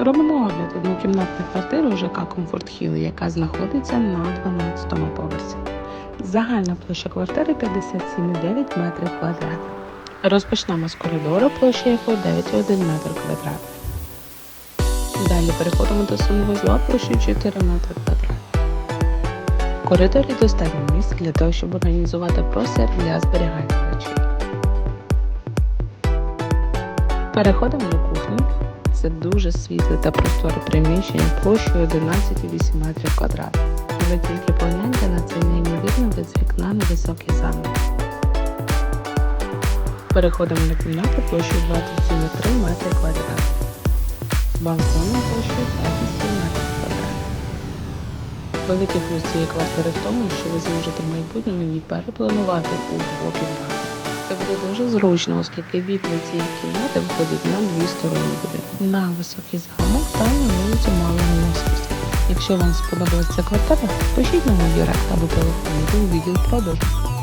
Робимо огляд однокімнатної квартири у ЖК Комфорт Хіл, яка знаходиться на 12 поверсі. Загальна площа квартири 57,9 метрів квадратних. Розпочнемо з коридору, площа якого 9,1 метр квадратний. Далі переходимо до санвузла площею 4 метри квадратних. В коридорі достатньо місця для того, щоб організувати простір для зберігання речей. Переходимо до. Це дуже світле та просторе приміщення площею 11,8 метрів квадратних. Ви тільки погляньте на цей неймовірно вид з вікна на високий замок. Переходимо на кімнату площею 27,3 метри квадратних. Балкон площею 27 метрів квадратних. Великий плюс цієї квартири в тому, що ви зможете в майбутньому її перепланувати у двокімнатну. Це буде дуже зручно, оскільки вікна цієї кімнати виходять на дві сторони буде. На високий замок та на вулицю малої Московська. Якщо вам сподобалася квартира, пишіть нам у директ або телефонуйте у відділ продажу.